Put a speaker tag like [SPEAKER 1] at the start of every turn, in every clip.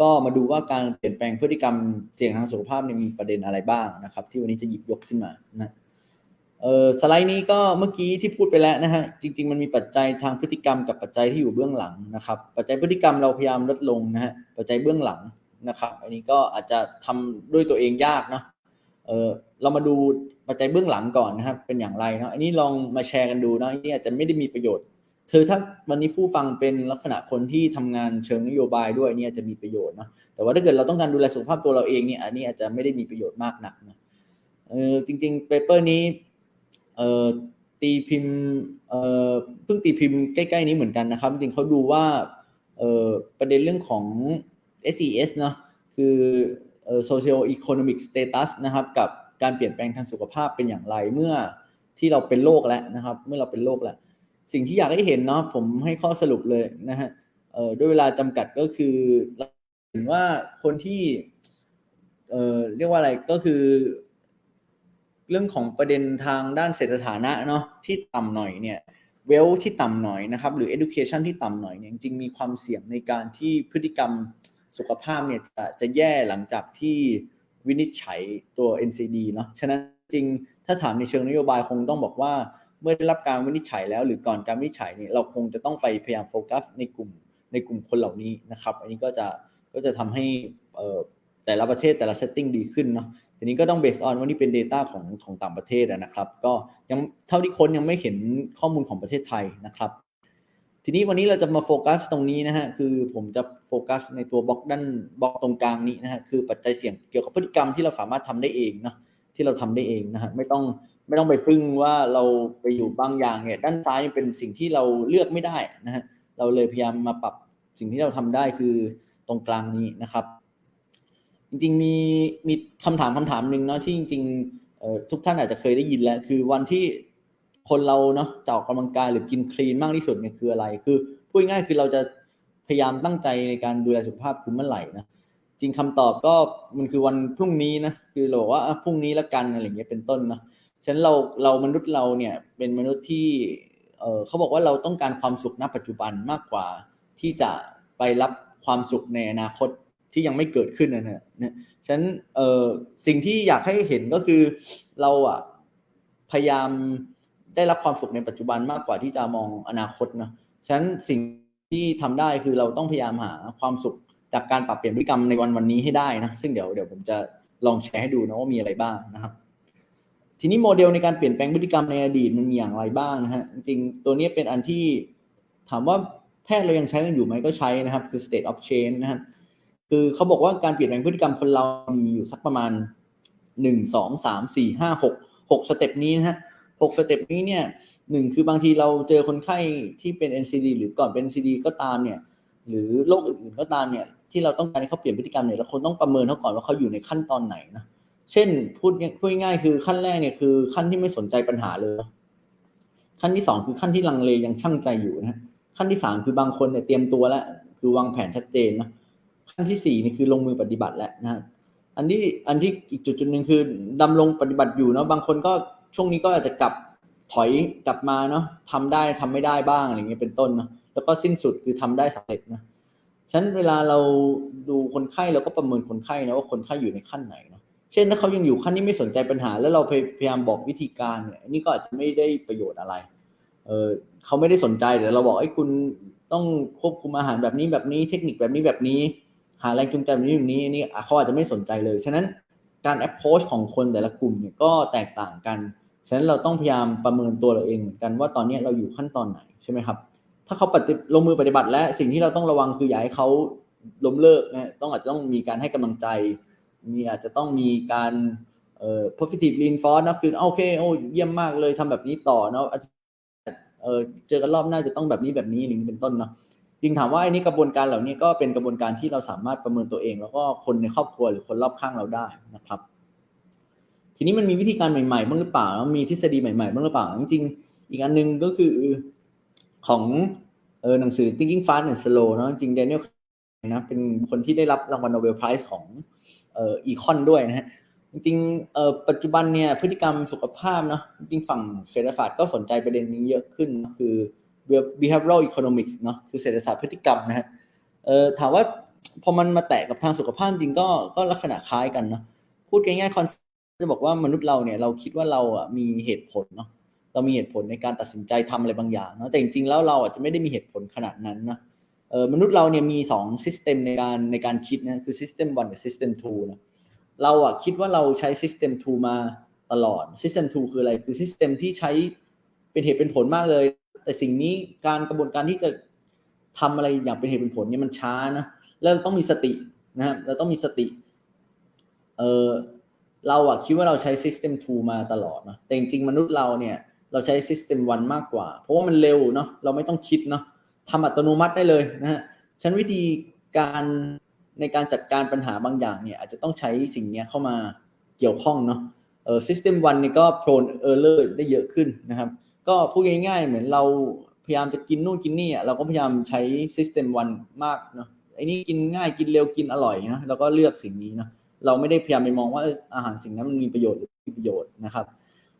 [SPEAKER 1] ก็มาดูว่าการเปลี่ยนแปลงพฤติกรรมเสี่ยงทางสุขภาพเนี่ยมีประเด็นอะไรบ้างนะครับ ที่วันนี้จะหยิบยกขึ้นมานะเออสไลด์นี้ก็เมื่อกี้ที่พูดไปแล้วนะฮะจริง ๆ มันมีปัจจัยทางพฤติกรรมกับปัจจัยที่อยู่เบื้องหลังนะครับ ปัจจัยพฤติกรรมเราพยายามลดลงนะฮะปัจจัยเบื้องหลังนะครับ อันนี้ก็อาจจะทำด้วยตัวเองยากเนาะเออเรามาดูปัจจัยเบื้องหลังก่อนนะครับเป็นอย่างไรเนาะอันนี้ลองมาแชร์กันดูเนาะนนี้อาจจะไม่ได้มีประโยชน์ เธอถ้าวันนี้ผู้ฟังเป็นลักษณะคนที่ทำงานเชิงนโยบายด้วยเนี่ยจะมีประโยชน์เนาะแต่ว่าถ้าเกิดเราต้องการดูแลสุขภาพตัวเราเองเนี่ยอันนี้อาจจะไม่ได้มีประโยชน์มากนักนะเออจริงๆเปเปอร์นี้เออตีพิมพ์เออเพิ่งตีพิมพ์ใกล้ๆนี้เหมือนกันนะครับ จริงเขาดูว่าเออประเด็นเรื่องของ SES เนาะคือเออ socio economic status นะครับ กับการเปลี่ยนแปลงทางสุขภาพเป็นอย่างไรเมื่อที่เราเป็นโรคแล้วนะครับ เมื่อเราเป็นโรคแล้ว สิ่งที่อยากให้เห็นเนาะผมให้ข้อสรุปเลยนะฮะเอ่อด้วยเวลาจำกัดก็คือเราเห็นว่าคนที่เอ่อเรียกว่าอะไรก็คือ เรื่องของประเด็นทางด้านเศรษฐฐานะเนาะที่ต่ำหน่อยเนี่ยเวลที่ต่ำหน่อยนะครับ หรือ education ที่ต่ำหน่อยเนี่ยจริงมีความเสี่ยงในการที่พฤติกรรมสุขภาพเนี่ยจะจะแย่หลังจากที่วินิจฉัยตัว NCD เนาะฉะนั้นจริงถ้าถามในเชิงนโยบายคงต้องบอกว่า เมื่อได้รับการวินิจฉัยแล้ว หรือก่อนการวินิจฉัยเนี่ยเราคงจะต้องไปพยายามโฟกัสในกลุ่มในกลุ่มคนเหล่านี้นะครับ อันนี้ก็จะก็จะทำให้แต่ละประเทศแต่ละเซตติ้งดีขึ้นเนาะทีนี้ก็ต้องเบสออนว่านี่เป็น Data ของของต่างประเทศนะครับ ก็ยังเท่าที่คนยังไม่เห็นข้อมูลของประเทศไทยนะครับ ทีนี้วันนี้เราจะมาโฟกัสตรงนี้นะฮะคือผมจะโฟกัสในตัวบล็อกด้านบล็อกตรงกลางนี้นะฮะคือปัจจัยเสี่ยงเกี่ยวกับพฤติกรรมที่เราสามารถทำได้เองเนาะที่เราทำได้เองนะฮะไม่ต้อง ไม่ต้องไปพึ่งว่าเราไปอยู่บางอย่างเนี่ย ด้านซ้ายเป็นสิ่งที่เราเลือกไม่ได้นะฮะเราเลยพยายามมาปรับสิ่งที่เราทำได้คือตรงกลางนี้นะครับ จริงๆมีมีคำถามคำถามหนึ่งเนาะที่จริงๆทุกท่านอาจจะเคยได้ยินแล้ว คือวันที่คนเราเนาะจะออกกำลังกายหรือกินคลีนมากที่สุดเนี่ยคืออะไร คือพูดง่ายคือเราจะพยายามตั้งใจในการดูแลสุขภาพคือเมื่อไหร่นะจริงคำตอบก็มันคือวันพรุ่งนี้นะคือเราบอกว่าพรุ่งนี้ละกันอะไรเงี้ยเป็นต้นเนาะ ฉะนั้นเราเรามนุษย์เราเนี่ยเป็นมนุษย์ที่เออเขาบอกว่าเราต้องการความสุขณปัจจุบันมากกว่า ที่จะไปรับความสุขในอนาคตที่ยังไม่เกิดขึ้นนะฮะนะฉะนั้นเออสิ่งที่อยากให้เห็นก็คือเราอะพยายามได้รับความสุขในปัจจุบันมากกว่าที่จะมองอนาคตนะฉะนั้นสิ่งที่ทำได้คือเราต้องพยายามหาความสุขจากการปรับเปลี่ยนพฤติกรรมในวันวันนี้ให้ได้นะ ซึ่งเดี๋ยวเดี๋ยวผมจะลองแชร์ให้ดูนะว่ามีอะไรบ้างนะครับ ทีนี้โมเดลในการเปลี่ยนแปลงพฤติกรรมในอดีตมันมีอย่างไรบ้างนะฮะจริงตัวนี้เป็นอันที่ถามว่าแพทย์เรายังใช้กันอยู่ไหมก็ใช้นะครับ คือ state of change นะครับคือเขาบอกว่าการเปลี่ยนแปลงพฤติกรรมคนเรามีอยู่สักประมาณหนึ่งสองสามสี่ห้าหกหกสเต็ปนี้นะฮะหกสเต็ปนี้เนี่ยหนึ่งคือบางทีเราเจอคนไข้ที่เป็น NCD หรือก่อนเป็น NCD ก็ตามเนี่ยหรือโรคอื่นๆก็ตามเนี่ยที่เราต้องการให้เขาเปลี่ยนพฤติกรรมเนี่ยเราคนต้องประเมินเขาก่อนว่าเขาอยู่ในขั้นตอนไหนนะ เช่นพูดพูดง่ายคือขั้นแรกเนี่ยคือขั้นที่ไม่สนใจปัญหาเลย ขั้นที่สองคือขั้นที่ลังเลยังช่างใจอยู่นะขั้นที่สามคือบางคนเนี่ยเตรียมตัวแล้วคือวางแผนชัดเจนนะขั้นที่สี่นี่คือลงมือปฏิบัติแล้วนะอันที่อันที่อีกจุดจุดหนึ่งคือดำรงปฏิบัติอยู่เนาะบางคนก็ช่วงนี้ก็อาจจะกลับถอยกลับมาเนาะทำได้ทำไม่ได้บ้างอะไรเงี้ยเป็นต้นเนาะแล้วก็สิ้นสุดคือทำได้สำเร็จนะฉะนั้นเวลาเราดูคนไข้เราก็ประเมินคนไข้นะว่าคนไข้อยู่ในขั้นไหนเนาะ เช่นถ้าเขายังอยู่ขั้นที่ไม่สนใจปัญหา แล้วเราพยายามบอกวิธีการเนี่ยนี่ก็อาจจะไม่ได้ประโยชน์อะไร เออเขาไม่ได้สนใจแต่เราบอกไอ้คุณต้องควบคุมอาหารแบบนี้แบบนี้เทคนิคแบบนี้แบบนี้ หาแรงจูงใจแบบนี้แบบนี้นี่เขาอาจจะไม่สนใจเลย ฉะนั้นการ approach ของคนแต่ละกลุ่มเนี่ยก็แตกต่างกัน ฉะนั้นเราต้องพยายามประเมินตัวเราเองเหมือนกันว่าตอนนี้เราอยู่ขั้นตอนไหนใช่ไหมครับ ถ้าเขาปฏิลงมือปฏิบัติและสิ่งที่เราต้องระวังคืออย่าให้เขาล้มเลิกนะต้องอาจจะต้องมีการให้กำลังใจ มีอาจจะต้องมีการเอ่อ positive reinforce นะคือโอเคโอ้เยี่ยมมากเลยทำแบบนี้ต่อเนาะเออเจอกันรอบหน้าจะต้องแบบนี้แบบนี้นี่เป็นต้นเนาะจริงถามว่าไอ้นี่กระบวนการเหล่านี้ก็เป็นกระบวนการที่เราสามารถประเมินตัวเอง แล้วก็คนในครอบครัวหรือคนรอบข้างเราได้นะครับ ทีนี้มันมีวิธีการใหม่ๆบ้างหรือเปล่ามีทฤษฎีใหม่ๆบ้างหรือเปล่าจริงๆอีกอันนึงก็คือของเออหนังสือ Thinking Fast and Slow เนาะจริง Daniel นะเป็นคนที่ได้รับรางวัลโนเบลไพรส์ของ อ่ออีคอนด้วยนะฮะจริงๆเอ่อปัจจุบันเนี่ยพฤติกรรมสุขภาพเนาะจริงฝั่งเศรษฐศาสตร์ก็สนใจประเด็นนี้เยอะขึ้นคือ behavioral economics เนาะคือเศรษฐศาสตร์พฤติกรรมนะฮะเอ่อถามว่าพอมันมาแตะกับทางสุขภาพจริงก็ก็ลักษณะคล้ายกันเนาะพูดง่ายๆคอนจะบอกว่ามนุษย์เราเนี่ยเราคิดว่าเราอะมีเหตุผลเนาะเรามีเหตุผลในการตัดสินใจทำอะไรบางอย่างเนาะแต่จริงๆแล้วเราอาจจะไม่ได้มีเหตุผลขนาดนั้นนะ มนุษย์เราเนี่ยมีสองซิสเต็มในการในการคิดนะคือ System 1 กับ System 2นะเราอะคิดว่าเราใช้ System 2 มาตลอด System 2 คืออะไรคือ System ที่ใช้เป็นเหตุเป็นผลมากเลย แต่สิ่งนี้การกระบวนการที่จะทำอะไรอย่างเป็นเหตุเป็นผลเนี่ยมันช้านะแล้วต้องมีสตินะครับเราต้องมีสติเออเราอะคิดว่าเราใช้ System 2 มาตลอดนะแต่จริงๆมนุษย์เราเนี่ยเราใช้ System 1 มากกว่า เพราะว่ามันเร็วเนาะเราไม่ต้องคิดเนาะ ทำอัตโนมัติได้เลยนะฮะฉันวิธีการในการจัดการปัญหาบางอย่างเนี่ยอาจจะต้องใช้สิ่งนี้เข้ามาเกี่ยวข้องเนาะเออ System 1เนี่ยก็ prone error ได้เยอะขึ้นนะครับ ก็พูดง่ายๆ เหมือนเราพยายามจะกินนู่นกินนี่อะเราก็พยายามใช้ System 1มากเนาะไอ้นี่กินง่ายกินเร็วกินอร่อยนะเราก็เลือกสิ่งนี้เนาะเราไม่ได้พยายามไปมองว่าอาหารสิ่งนั้นมันมีประโยชน์หรือไม่มีประโยชน์นะครับ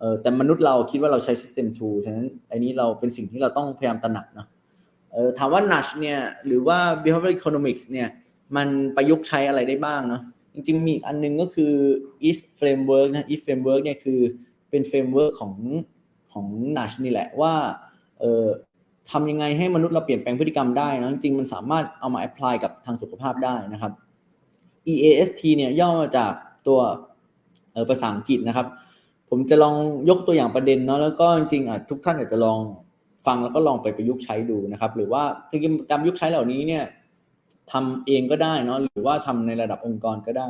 [SPEAKER 1] เออแต่มนุษย์เราคิดว่าเราใช้ System 2ฉะนั้นไอ้นี้เราเป็นสิ่งที่เราต้องพยายามตระหนักเนาะ เออถามว่า Nash เนี่ยหรือว่า behavioral economics เนี่ยมันประยุกต์ใช้อะไรได้บ้างเนาะจริงๆมีอันนึงก็คือ EAST framework นะ EAST framework เนี่ยคือเป็น framework ของของ Nash นี่แหละว่าเออทำยังไงให้มนุษย์เราเปลี่ยนแปลงพฤติกรรมได้นะจริงๆมันสามารถเอามา apply กับทางสุขภาพได้นะครับ EAST เนี่ยย่อมาจากตัวภาษาอังกฤษนะครับ ผมจะลองยกตัวอย่างประเด็นเนาะแล้วก็จริงๆอะทุกท่านอาจจะลอง ฟังแล้วก็ลองไปประยุกต์ใช้ดูนะครับ หรือว่าจริงๆการประยุกต์ใช้เหล่านี้เนี่ยทำเองก็ได้เนาะหรือว่าทำในระดับองค์กรก็ได้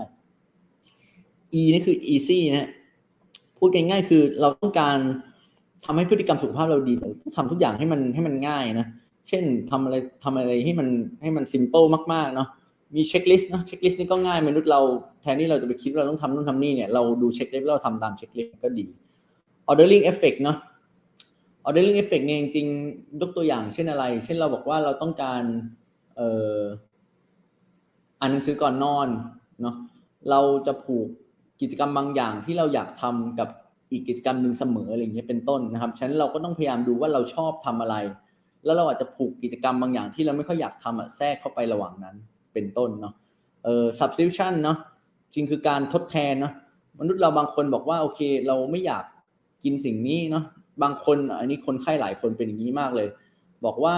[SPEAKER 1] E นี่คือ easy นะพูดง่ายๆคือเราต้องการทำให้พฤติกรรมสุขภาพเราดีต้องทำทุกอย่างให้มันให้มันง่ายนะเช่นทำอะไรทำอะไรให้มันให้มัน simple มากๆเนาะมีเช็คลิสต์เนาะเช็คลิสต์นี่ก็ง่ายมนุษย์เราแทนที่เราจะไปคิดว่าเราต้องทำนู่นทำนี่เนี่ยเราดูเช็คลิสต์เราทำตามเช็คลิสต์ก็ดี ordering effect เนาะ ordering effect เนี่ยจริงๆยกตัวอย่างเช่นอะไร เช่นเราบอกว่าเราต้องการเอ่ออ่านหนังสือก่อนนอนเนาะเราจะผูกกิจกรรมบางอย่างที่เราอยากทำกับอีกกิจกรรมหนึ่งเสมออะไรอย่างเงี้ยเป็นต้นนะครับฉะนั้นเราก็ต้องพยายามดูว่าเราชอบทำอะไร แล้วเราอาจจะผูกกิจกรรมบางอย่างที่เราไม่ค่อยอยากทำอะแทรกเข้าไประหว่างนั้นเป็นต้นเนาะเอ่อ substitution เนาะจริงคือการทดแทนเนาะมนุษย์เราบางคนบอกว่าโอเค เราไม่อยากกินสิ่งนี้เนาะ บางคนอันนี้คนไข้หลายคนเป็นอย่างนี้มากเลย บอกว่า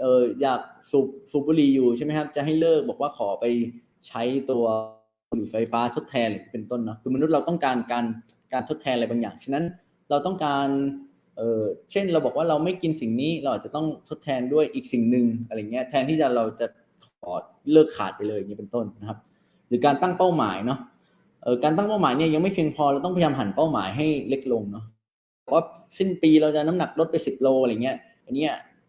[SPEAKER 1] เอออยากสูบสูบบุหรี่อยู่ใช่ไหมครับ จะให้เลิกบอกว่าขอไปใช้ตัวบุหรี่ไฟฟ้าทดแทนเป็นต้นเนาะคือมนุษย์เราต้องการการการทดแทนอะไรบางอย่าง ฉะนั้นเราต้องการเออเช่นเราบอกว่าเราไม่กินสิ่งนี้เราอาจจะต้องทดแทนด้วยอีกสิ่งหนึ่งอะไรเงี้ยแทนที่จะเราจะขอเลิกขาดไปเลยอย่างนี้เป็นต้นนะครับ หรือการตั้งเป้าหมายเนาะการตั้งเป้าหมายเนี่ยยังไม่เพียงพอเราต้องพยายามหันเป้าหมายให้เล็กลงเนาะ ว่าสิ้นปีเราจะน้ำหนักลดไปสิบโลอะไรเงี้ยอันนี้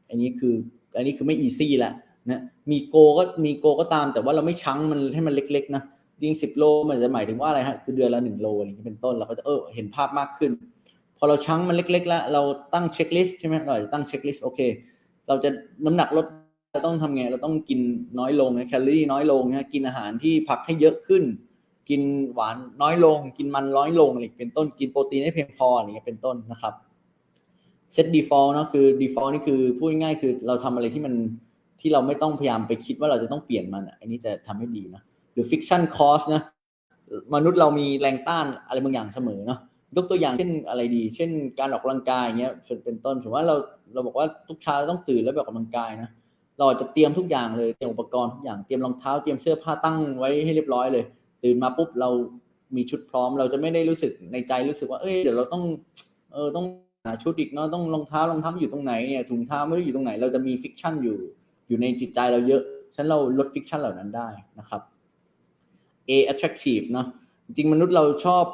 [SPEAKER 1] อันนี้คืออันนี้คือไม่อีซี่ละนะมีโกก็มีโกก็ตาม แต่ว่าเราไม่ชั้งมันให้มันเล็กๆนะจริงสิบโลมันจะหมายถึงว่าอะไรฮะคือเดือนละหนึ่งโลอะไรอย่างนี้เป็นต้นเราก็จะเออเห็นภาพมากขึ้น พอเราชั้งมันเล็กๆแล้วเราตั้งเช็คลิสต์ใช่ไหมเราจะตั้งเช็คลิสต์โอเค เราจะน้ำหนักลดเราต้องทำไงเราต้องกินน้อยลงนะแคลอรี่น้อยลงนะกินอาหารที่ผักให้เยอะขึ้น กินหวานน้อยลง กินมันน้อยลงอะไรเป็นต้นกินโปรตีนให้เพียงพออะไรเงี้ยเป็นต้นนะครับเซต default เนาะคือ default นี่คือพูดง่ายๆคือเราทำอะไรที่มันที่เราไม่ต้องพยายามไปคิดว่าเราจะต้องเปลี่ยนมันอันนี้จะทำให้ดีนะหรือ fiction cost นะมนุษย์เรามีแรงต้านอะไรบางอย่างเสมอเนาะยกตัวอย่างเช่นอะไรดี เช่นการออกกำลังกายเงี้ยเป็นต้นสมมติว่าเราเราบอกว่าทุกเช้าต้องตื่นแล้วไปออกกำลังกายนะเราจะเตรียมทุกอย่างเลยเตรียมอุปกรณ์ทุกอย่างเตรียมรองเท้าเตรียมเสื้อผ้าตั้งไว้ให้เรียบร้อยเลย ตื่นมาปุ๊บเรามีชุดพร้อม เราจะไม่ได้รู้สึกในใจรู้สึกว่าเอ้ยเดี๋ยวเราต้องเออต้องหาชุดอีกเนาะต้องรองเท้ารองเท้าอยู่ตรงไหนเนี่ยถุงเท้าไม่รู้อยู่ตรงไหน เราจะมีฟิกชันอยู่อยู่ในจิตใจเราเยอะฉะนั้นเราลดฟิกชันเหล่านั้นได้นะครับ A attractive เนาะจริงมนุษย์เราชอบ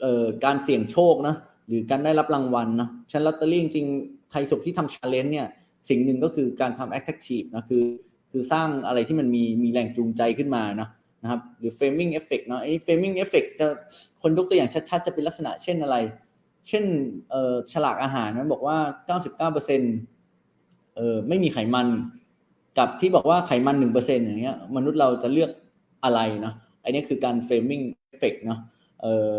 [SPEAKER 1] เอ่อการเสี่ยงโชคนะหรือการได้รับรางวัลนะชั้นลอตเตอรี่จริงใครสุขที่ทำชาเลนจ์เนี่ยสิ่งหนึ่งก็คือการทำ attractive นะคือคือสร้างอะไรที่มันมีมีแรงจูงใจขึ้นมานะ นะครับหรือ framing effect เนาะไอ้ framing effect จะคนยกตัวอย่างชัดๆ จะเป็นลักษณะเช่นอะไร เช่นเอ่อฉลากอาหารมันบอกว่า 99%เออไม่มีไขมันกับที่บอกว่าไขมัน1%อย่างเงี้ยมนุษย์เราจะเลือกอะไรเนาะอันนี้คือการ framing effect เนาะเอ่อ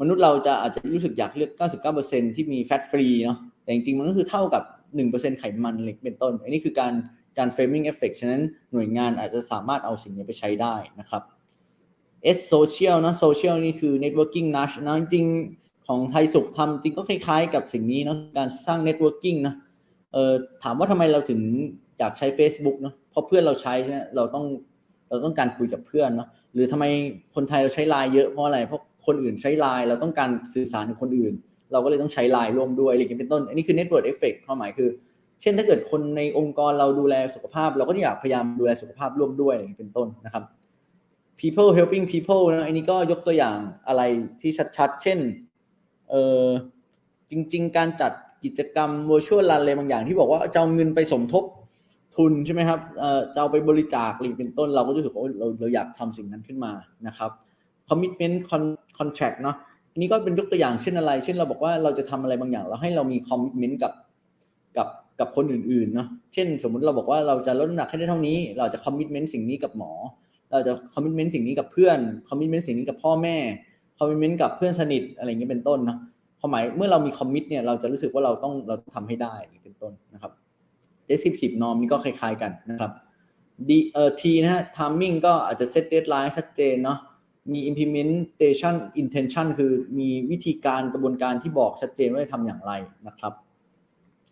[SPEAKER 1] มนุษย์เราจะอาจจะรู้สึกอยากเลือก 99%ที่มี fat free เนาะแต่จริงๆมันก็คือเท่ากับ 1%ไขมันเล็กเป็นต้น อันนี้คือการ การ framing effect ฉะนั้นหน่วยงานอาจจะสามารถเอาสิ่งนี้ไปใช้ได้นะครับ S social นะ social นี่คือ networking นะนะจริงของไทยสุขทำจริงก็คล้ายๆ กับสิ่งนี้เนะการสร้าง networking นะเออถามว่าทำไมเราถึงอยากใช้ Facebook เนอะเพราะเพื่อนเราใช้ใช่ไหมเราต้องเราต้องการคุยกับเพื่อนเนาะหรือทำไมคนไทยเราใช้ไลน์เยอะเพราะอะไรเพราะคนอื่นใช้ไลน์เราต้องการสื่อสารกับคนอื่น เราก็เลยต้องใช้ไลน์ร่วมด้วยอะไรอย่างนี้เป็นต้น อันนี้คือ network effect ความหมายคือ ช่นถ้าเกิดคนในองค์กรเราดูแลสุขภาพ เราก็อยากพยายามดูแลสุขภาพร่วมด้วยเป็นต้นนะครับ people helping people นะอันนี้ก็ยกตัวอย่างอะไรที่ชัดๆ เช่นเออจริง ๆ การจัดกิจกรรม virtual run อะไรบางอย่างที่บอกว่าจะเอาเงินไปสมทบทุนใช่ไหมครับเออจะเอาไปบริจาคหรือเป็นต้น เราก็รู้สึกว่าเราเราอยากทำสิ่งนั้นขึ้นมานะครับ commitment contract เนาะนนี้ก็เป็นยกตัวอย่างเช่นอะไร เช่นเราบอกว่าเราจะทำอะไรบางอย่าง เราให้เรามี commitment กับกับ กับคนอื่นๆเนาะเช่น สมมุติเราบอกว่าเราจะลดน้ำหนักให้ได้เท่านี้ เราจะ commitment สิ่งนี้กับหมอ เราจะ commitment สิ่งนี้กับเพื่อน commitment สิ่งนี้กับพ่อแม่ commitment กับเพื่อนสนิทอะไรเงี้ยเป็นต้นเนาะความหมายเมื่อเรามี commit เนี่ยเราจะรู้สึกว่าเราต้องเราต้องทำให้ได้เป็นต้นนะครับ descriptive norm นี่ก็คล้ายๆกันนะครับ D เอ่อ T นะฮะ timing ก็อาจจะ set deadline ชัดเจนเนาะมี implementation intention คือมีวิธีการกระบวนการที่บอกชัดเจนว่าจะทำอย่างไรนะครับ